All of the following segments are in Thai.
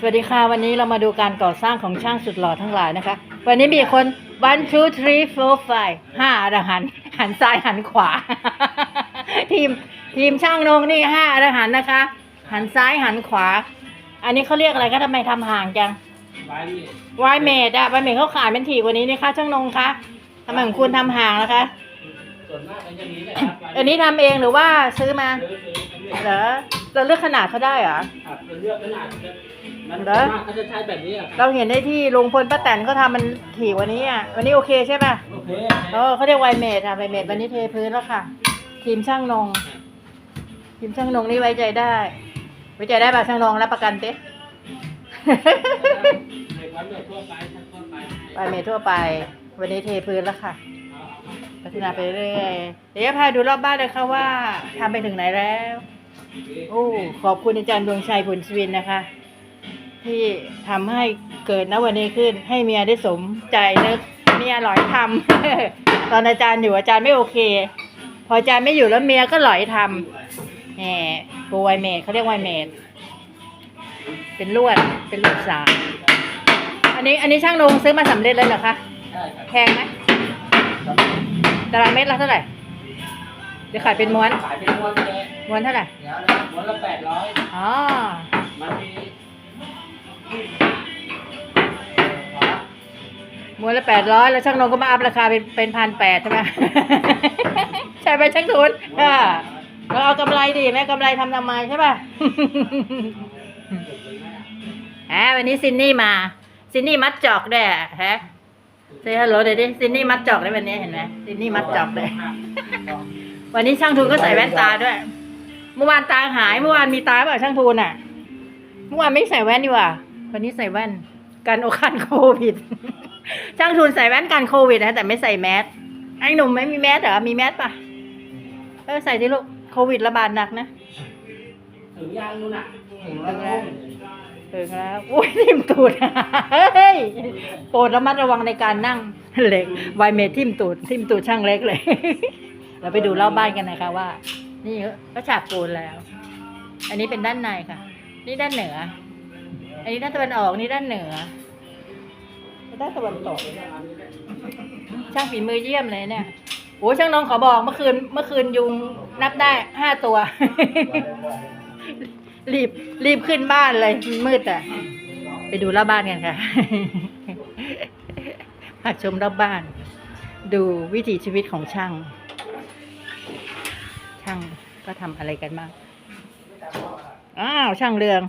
สวัสดีค่ะ วันนี้เรามาดูการก่อสร้างของช่างสุดหล่อทั้งหลายนะคะ วันนี้มีคน one two three four five ห้าอรหันต์หันซ้ายหันขวา ทีมทีมช่างนงนี่ห้าอรหันต์นะคะ หันซ้ายหันขวา อันนี้เขาเรียกอะไรคะทำไมทำห่างจังไว้นี่ไวเมดอะไวเมดเขาขายเป็นถี่กว่านี้นี่คะช่างนงคะทำไมของคุณทำห่างนะคะส่วนมากเป็นอย่างนี้แหละครับไว้อันนี้ทำเองหรือว่าซื้อมาซื้อซื้อซื้อเหรอ เราเลือกขนาดเขาได้เหรอ ครับเราเลือกขนาดมันเหรอส่วนมากเขาจะใช้แบบนี้อะคเรารับเห็นได้ที่ลุงพลป้าแตนเขาทำมันถี่กว่านี้อะ วันนี้โอเคใช่ป่ะโอเคเออเขาเรียกไวเมดอะไวเมดวันนี้เทพื้นแล้วค่ะ ทีมช่างนง ทีมช่างนงนี่ไว้ใจได้ ไว้ใจได้ป่ะช่างนงรับประกันเต้ ในความเลือกทั่วไปทั้งทั่วไปไวเมดทั่วไป วันนี้เทพื้นแล้วค่ะเอาเอาพัฒนาไปเรื่อยๆเดี๋ยวจะพาดูรอบบ้านเลยค่ะว่าทำไปถึงไหนแล้ว โอ้ขอบคุณอาจารย์ดวงชัยผลชวินนะคะ ที่ทำให้เกิดณวันนี้ขึ้น ให้เมียได้สมใจนึกเมียหลอยทำ ตอนอาจารย์อยู่อาจารย์ไม่โอเค พออาจารย์ไม่อยู่แล้วเมียก็หลอยทำแหมโบไวเมดเขาเรียกไวเมดเป็นลวดเป็นลวดสายอันนี้อันนี้ช่างนงซื้อมาสำเร็จเลยเหรอคะใช่ครับแพงไหมตารางเมตรละเท่าไหร่ เดี๋ยวขายเป็นม้วน ขายเป็นม้วนเลยม้วนเท่าไหร่ เดี๋ยวนะม้วนละแปดร้อยอ๋อ มันมีม้วนละแปดร้อยแล้วช่างนงก็มาอัพราคาเป็นเป็นพันแปดใช่ไหม ใช่ไหมช่างทุนอ่าเราเอากำไรดีไหมกำไรทำทำไมใช่ป่ะ อ่าวันนี้ซินนี่มา ซินนี่มัดจอกด้วยอะฮะเซฮัลโหลเดี๋ยวดิซินนี่มัดจอกได้วันนี้เห็นไหมซินนี่มัดจอกเลย วันนี้ช่างทุนก็ใส่แว่นตาด้วย เมื่อวานตาหาย เมื่อวานมีตาเปล่าช่างทุนอะ เมื่อวานไม่ใส่แว่นดีกว่า วันนี้ใส่แว่น กันโอคันโควิด ช่างทุนใส่แว่นกันโควิดนะแต่ไม่ใส่แมส ไอ้หนุ่มไม่มีแมสเหรอ มีแมสปะเออใส่ที่ลูก โควิดระบาดหนักนะ ถึงยางนู่นน่ะถึงแล้วถึงแล้วอุ้ยทิ่มตูด เฮ้ย โปรดระมัดระวังในการนั่งเหล็กไวเมททิ่มตูด ทิ่มตูดช่างเล็กเลย เราไปดูรอบบ้านกันนะคะว่า นี่ก็ฉาบปูนแล้ว อันนี้เป็นด้านในค่ะ นี่ด้านเหนือ อันนี้ด้านตะวันออกนี่ด้านเหนือด้านตะวันตกช่างฝีมือเยี่ยมเลยเนี่ยโอ้ช่างน้องขอบอกเมื่อคืนเมื่อคืนยุงนับได้ห้าตัว รีบรีบขึ้นบ้านเลยมันมืดอะ ไปดูรอบบ้านกันค่ะพาชมรอบบ้าน ดูวิถีชีวิตของช่าง ช่างก็ทำอะไรกันบ้างอ้าวช่างเรือง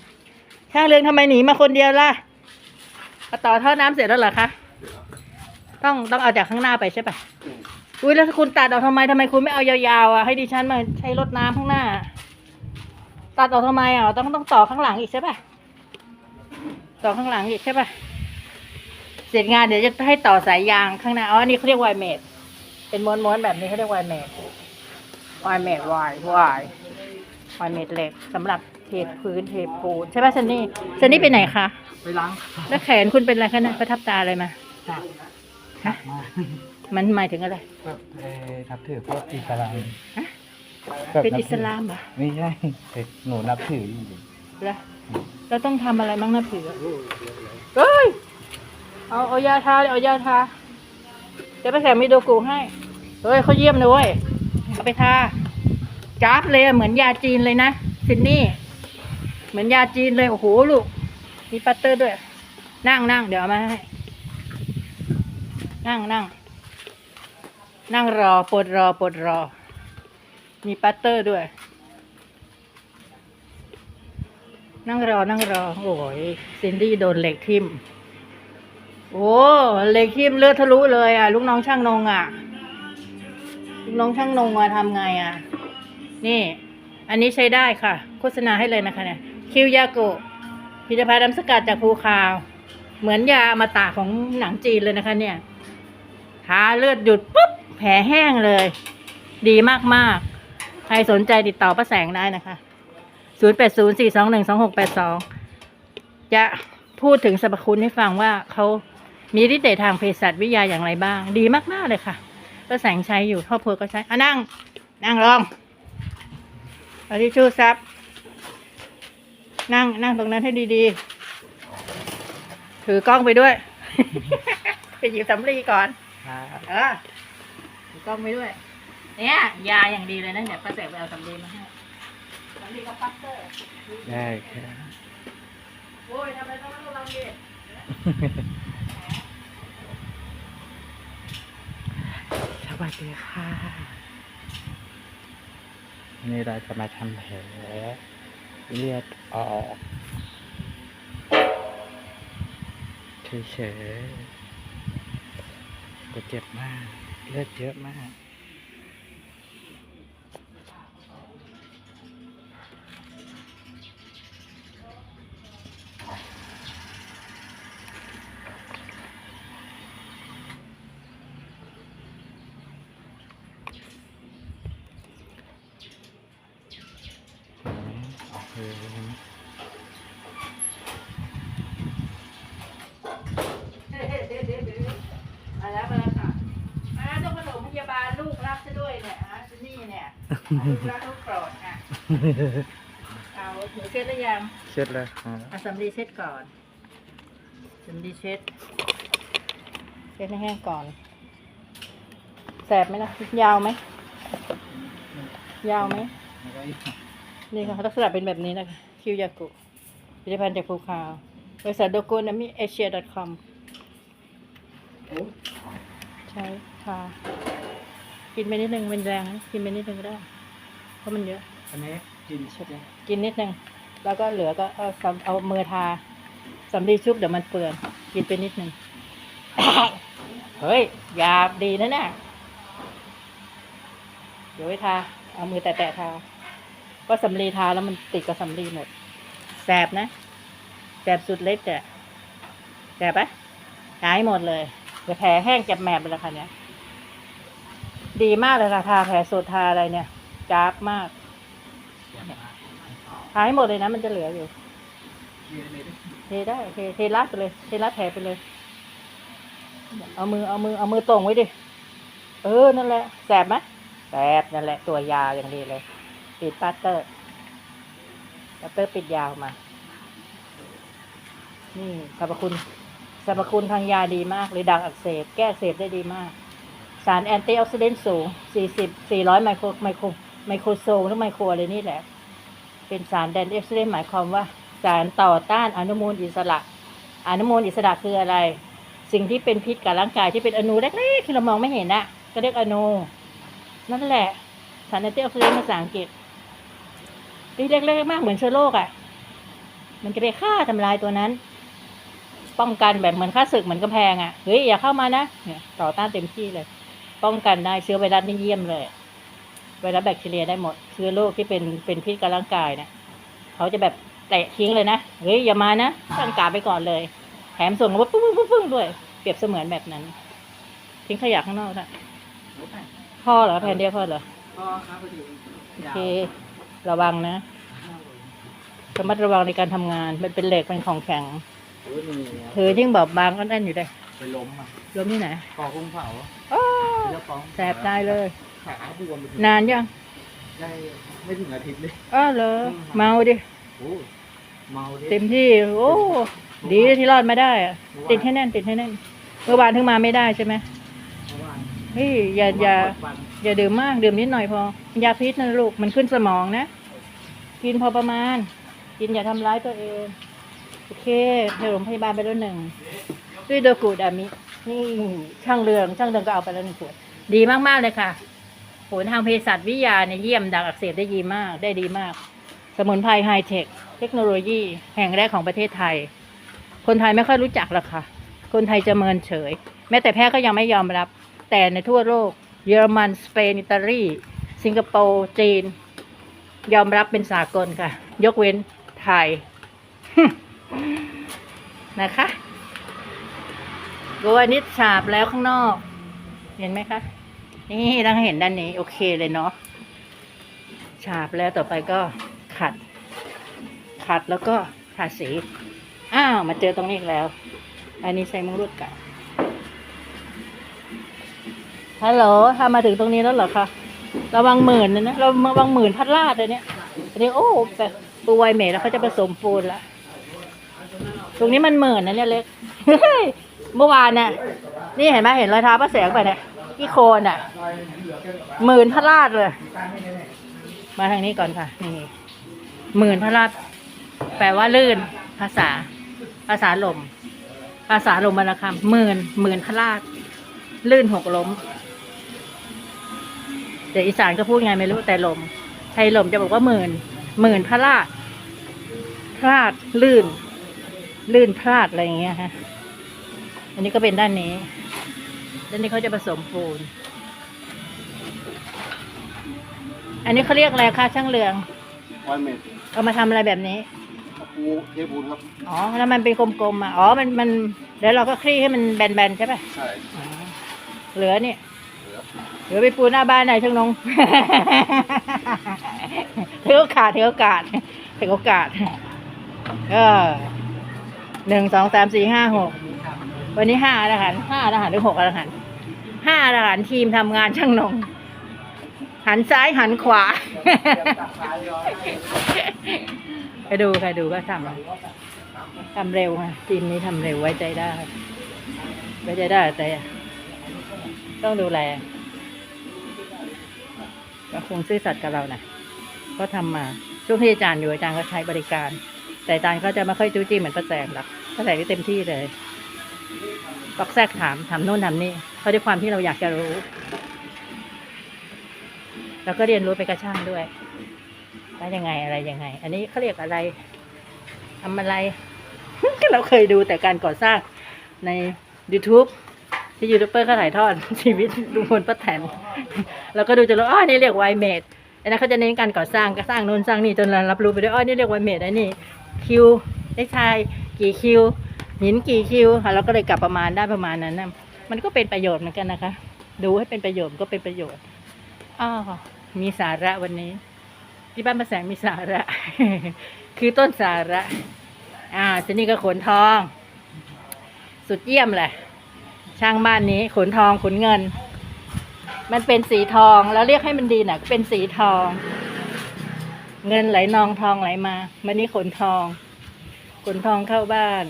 ช่างเรืองทำไมหนีมาคนเดียวล่ะมาต่อท่อน้ำเสร็จแล้วเหรอคะต้องต้องเอาจากข้างหน้าไปใช่ปะอุ้ยแล้วคุณตัดออกทำไมทำไมคุณไม่เอายาวๆอะให้ดิฉันมาใช้รถน้ำข้างหน้า ตัดออกทำไมอะต้องต้องต่อข้างหลังอีกใช่ปะต่อข้างหลังอีกใช่ปะเสร็จงานเดี๋ยวจะให้ต่อสายยางข้างหน้าอ๋ออันนี่เขาเรียกไวเมดเป็นม้วนๆแบบนี้เขาเรียกไวเมด ไวเมดวายวายไวเมดเหล็กสำหรับเทพื้นเทปูนใช่ปะซันนี่ซันนี่ไปไหนคะไปล้างแล้วแขนคุณเป็นอะไรคะเนี่ยประทับตาอะไรมาครับฮะมันหมายถึงอะไรก็เอ่อนับถือพวกอิสลามฮะแบบเป็นบอิสถืลามเหรอไม่ใช่แต่หนูนับถืออยู่แล้วเราต้องทำอะไรบ้างนะผือเฮ้ยเอาเอายาทาเอายาทาเดี๋ยวไปแสงมีโดกูให้เฮ้ยเขาเยี่ยมเลยเว้ย เอาไปทาจ้าบเลยเหมือนยาจีนเลยนะซินนี่ เหมือนยาจีนเลย โอ้โหลูก มีปัตเตอร์ด้วย นั่งนั่งเดี๋ยวมาให้ นั่งนั่ง นั่งรอปวดรอปวดรอ มีปัตเตอร์ด้วย นั่งรอนั่งรอ โอ้ยซินดี้โดนเหล็กทิ่มโอ้เหล็กทิ่มเลือดทะลุเลยอะ ลูกน้องช่างนงอะ น้องช่างนงมาทำไงอะ นี่ อันนี้ใช้ได้ค่ะ โฆษณาให้เลยนะคะเนี่ย คิวยาโกะพิจภัณฑ์น้ำสกัดจากภูคาว เหมือนยาอมาตะของหนังจีนเลยนะคะ เนี่ยทาเลือดหยุดปุ๊บ แผลแห้งเลย ดีมากๆ ใครสนใจติดต่อป้าแสงได้นะคะศูนย์แปดศูนย์สี่สองหนึ่งสองหกแปดสองจะพูดถึงสรรพคุณให้ฟังว่าเขามีฤทธิ์เดชทางเภสัชวิทยาอย่างไรบ้าง ดีมาก ๆ เลยค่ะ ก็แสงใช้อยู่ครอบครัวก็ใช้อะนั่ง นั่งลองเอาทิชชู่ซับ นั่งนั่งตรงนั้นให้ดีๆ ถือกล้องไปด้วย ไปหยิบสำลีก่อน เออถือกล้องไปด้วย เนี่ย ยาอย่างดีเลยนะเนี่ยป้าแสกไปเอาสำลีมาให้สำลีกับปัตเตอร์ได้ครับโอ้ยทำไมต้องระวังดิ วัสดีค่ะวันนี่เราจะมาทำแผลเลือดออกเฉยๆแต่เจ็บมาก เลือดเยอะมาก เนี่ยลูกรักลูกโปรดอะเอาหนูเช็ดหรือยังเช็ดแล้วครับเอาสำลีเช็ดก่อนสำลีเช็ดเช็ดให้แห้งก่อนแสบไหมล่ะยาวไหมยาวไหมแล้วก็อีกนี่ค่ะลักษณะเป็นแบบนี้นะคะคิวยากุผลิตภัณฑ์จากภูคาวบริษัทโดโกนามิเอเชีย .com ใช้ค่ะกินไปนิดนึงเป็นแรงนะกินไปนิดนึงก็ได้ เพราะมันเยอะ อันนี้กินใช่ไหมกินนิดนึง แล้วก็เหลือก็เอาสำเอามือทาสำลีชุบเดี๋ยวมันเปื่อนกินไปนิดนึง เฮ้ยหยาบดีนะเนี่ยเดี๋ยวไว้ทา เอามือแตะๆทา ก็สำลีทาแล้วมันติดกับสำลีหมด แสบนะ แสบสุดเล็ดอะแสบปะหายหมดเลยเดี๋ยวแผลแห้งจับแมบไปแล้วค่ะเนี่ย ดีมากเลยค่ะทาแผลสดทาอะไรเนี่ย จ้าบมาก หายหมดเลยนะ มันจะเหลืออยู่ เทได้เทเทรัดไปเลย เทรัดแผลไปเลย เอามือเอามือเอามือตรงไว้ดิ เออ นั่นแหละ แสบไหมแสบนั่นแหละ ตัวยาอย่างดีเลย ปิดปัตเตอร์ปัตเตอร์ปิดยาวมา นี่สรรพคุณสรรพคุณทางยาดีมากเลยดังอักเสบ แก้อักเสบได้ดีมาก สารแอนตี้ออกซิเดนต์สูง 40 400 ไมโครไมโคร ไมโครโซมหรือไมโครอะไรนี่แหละ เป็นสารแดนเอ็กซ์เรย์หมายความว่า สารต่อต้านอนุมูลอิสระ อนุมูลอิสระคืออะไร สิ่งที่เป็นพิษกับร่างกายที่เป็นอนูเล็กๆที่เรามองไม่เห็นน่ะก็เรียกอนูนั่นแหละ สารแอนตี้ออกซิเดนต์ภาษาอังกฤษที่เล็กๆมากเหมือนเชื้อโรคอะ มันจะไปฆ่าทำลายตัวนั้น ป้องกันแบบเหมือนฆ่าศึกเหมือนกำแพงอะเฮ้ยอย่าเข้ามานะเนี่ยต่อต้านเต็มที่เลย ป้องกันได้เชื้อไวรัสนี่เยี่ยมเลย ไวรัสแบคทีเรียได้หมดเชื้อโรคที่เป็นเป็นพิษกับร่างกายเนี่ยเขาจะแบบเตะทิ้งเลยนะเฮ้ยอย่ามานะตั้งการไปก่อนเลย แถมส่งมาปึ้งปึ้งปึ้งปึ้งด้วย เปรียบเสมือนแบบนั้น ทิ้งขยะข้างนอกนะพ่อเหรอแผ่นเดียวพ่อเหรอก็ครับพอดีโอเคระวังนะระมัดระวังในการทำงานมันเป็นเหล็กเป็นของแข็งโอ้ยมีเธอยิ่งบอบบางก็แน่นอยู่เลยไปล้มอะล้มที่ไหนกอกุ้งเผาโอ้ เจ้าของแสบตายเลย ขาบวมไปถึงนานยังได้ไม่ถึงอาทิตย์เลย อ้าวเหรอเมาดิโอ้เมาดิเต็มที่ โอ้ดีที่รอดมาได้อะติดให้แน่น ติดให้แน่น เมื่อวานถึงมาไม่ได้ใช่ไหมเมื่อวานเฮ้ยอย่าอย่าปวดฟันอย่าดื่มมากดื่มนิดหน่อยพอยาพิษนะลูกมันขึ้นสมองนะ กินพอประมาณ กินอย่าทำร้ายตัวเอง โอเคไปโรงพยาบาลไปแล้วหนึ่งด้วยโดกูดามิ นี่ช่างเรืองช่างเรืองก็เอาไปแล้วหนึ่งขวด ดีมาก ๆ เลยค่ะผลทางเภสัชวิทยาเนี่ยเยี่ยมดักอักเสบได้ดีมาก ได้ดีมาก สมุนไพรไฮเทค เทคโนโลยี แห่งแรกของประเทศไทย คนไทยไม่ค่อยรู้จักหรอกค่ะ คนไทยจะเมินเฉย แม้แต่แพทย์ก็ยังไม่ยอมรับ แต่ในทั่วโลก เยอรมัน สเปน อิตาลี สิงคโปร์ จีน ยอมรับเป็นสากลค่ะ ยกเว้นไทยนะคะ ตัวนิดฉาบแล้วข้างนอก เห็นไหมคะ นี่ต้องเห็นด้านนี้ โอเคเลยเนาะฉาบแล้วต่อไปก็ขัด ขัดแล้วก็ทาสี อ้าว มาเจอตรงนี้อีกแล้ว อันนี้ใส่มุ้งลวดก่าฮัลโหลทำมาถึงตรงนี้แล้วเหรอคะ ระวังหมื่นนะนะ ระวังหมื่นพัดลาดเลยเนี่ยอันนี้โอ้แบบปูไวเมดแล้วเขาจะผสมปูนละ ตรงนี้มันหมื่นนะเนี่ยเล็ก เมื่อวานเนี่ยนี่เห็นไหมเห็นรอยเท้าป้าแสงไปเนี่ยที่โคนอะหมื่นพระราชเลย มาทางนี้ก่อนค่ะ นี่หมื่นพระราชแปลว่าลื่น ภาษา ภาษาลม ภาษาลมบรรคำหมื่นหมื่นพระราชลื่นหกล้มเดี๋ยวอีสานก็พูดไงไม่รู้แต่ลมไทยลมจะบอกว่าหมื่นหมื่นพระราชพลาดลื่น ลื่นพลาดอะไรอย่างเงี้ยฮะ อันนี้ก็เป็นด้านนี้ ด้านนี้เขาจะผสมปูน อันนี้เขาเรียกอะไรคะช่างเรืองวันเมตรเอามาทำอะไรแบบนี้ ปูเทปูนครับ อ๋อ แล้วมันเป็นกลมๆอะ อ๋อ มัน มันเดี๋ยวเราก็คลี่ให้มันแบนๆใช่ป่ะใช่อ๋อเหลือเนี่ยเหลือเหลือไปปูหน้าบ้านหน่อยช่างนง ถือโอกาสถือโอกาสถือโอกาส เออหนึ่งสองสามสี่ห้าหก วันนี้ห้าอรหันห้าอรหันหรือหกอรหันห้าอรหันทีมทำงานช่างนงหันซ้ายหันขวาไปดูใครดูก็ทำทำเร็วค่ะทีมนี้ทำเร็วไว้ใจได้ไว้ใจได้แต่ต้องดูแลก็คงซื่อสัตย์กับเรานะก็ทำมาช่วงที่อาจารย์อยู่อาจารย์ก็ใช้บริการ แต่อาจารย์ก็จะไม่ค่อยจู้จี้เหมือนป้าแสงหรอกป้าแสงนี่เต็มที่เลย ตอกแซกถามถามโน่นถามนี่เพราะด้วยความที่เราอยากจะรู้ แล้วก็เรียนรู้ไปกระช่างด้วยว่ายังไงอะไรยังไง อันนี้เขาเรียกอะไรทำอะไร เราเคยดูแต่การก่อสร้างใน YouTube ที่ยูทูบเบอร์เขาถ่ายทอดชีวิตลุงพลป้าแตนเราก็ดูจนรู้อ๋อนี่เรียกไวเมดอันนั้นเขาจะเน้นการก่อสร้างก็สร้างนู่นสร้างนี่จนเรารับรู้ไปด้วยอ๋อนี่เรียกไวเมดอันนี้คิวได้ชายกี่คิว หินกี่คิวค่ะเราก็เลยกลับประมาณได้ประมาณนั้นนะมันก็เป็นประโยชน์เหมือนกันนะคะ ดูให้เป็นประโยชน์ก็เป็นประโยชน์อ้าวมีสาระวันนี้ ที่บ้านประแสงมีสาระ คือต้นสาระ อ่าทีนี้ก็ขนทอง สุดเยี่ยมเลยช่างบ้านนี้ขนทองขนเงิน มันเป็นสีทองแล้วเรียกให้มันดีหน่ะเป็นสีทอง เงินไหลนองทองไหลมาวันนี้ขนทองขนทองเข้าบ้าน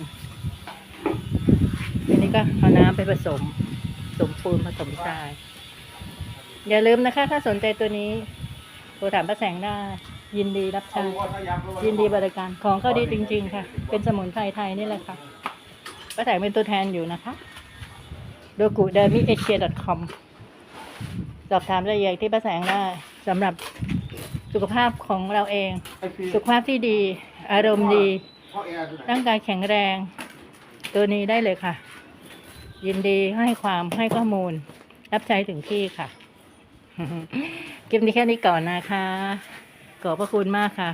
นี้ก็เอาน้ำไปผสมผสมปูนผสมทราย อย่าลืมนะคะ ถ้าสนใจตัวนี้โทรถามป้าแสงได้ ยินดีรับใช้ยินดีบริการของเขาดีจริง ๆ ค่ะ เป็นสมุนไพรไทยนี่แหละค่ะป้าแสงเป็นตัวแทนอยู่นะคะโดกุเดมิเอเชีย .com สอบถามรายละเอียดที่ป้าแสงได้สำหรับสุขภาพของเราเอง สุขภาพที่ดี อารมณ์ดี ร่างกายแข็งแรง ตัวนี้ได้เลยค่ะ ยินดีให้ความให้ข้อมูล รับใช้ถึงที่ค่ะคลิปนี้แค่นี้ก่อนนะคะ ขอบพระคุณมากค่ะ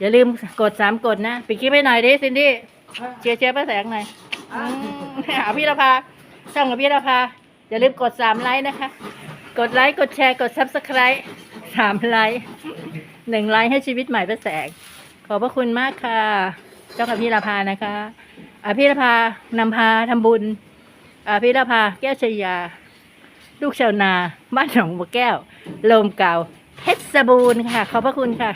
อย่าลืมกดสามกดนะปิดคลิปให้หน่อยดิซินดี้เชียร์เชียร์ป้าแสงหน่อยอืมเอาพี่ระพาช่องกับพี่ระพาอย่าลืมกดสามไลค์นะคะ กดไลค์กดแชร์กดซับสไครต์สามไลค์หนึ่งไลค์ให้ชีวิตใหม่ป้าแสง ขอบพระคุณมากค่ะเจ้ากับพี่ระพานะคะอาพี่ระพานำพาทำบุญ อาพิรพาแก้วชยา ลูกชาวนา บ้านหนองบัวแก้วโลมเก่าเพชรบูรณ์ค่ะ ขอบพระคุณค่ะ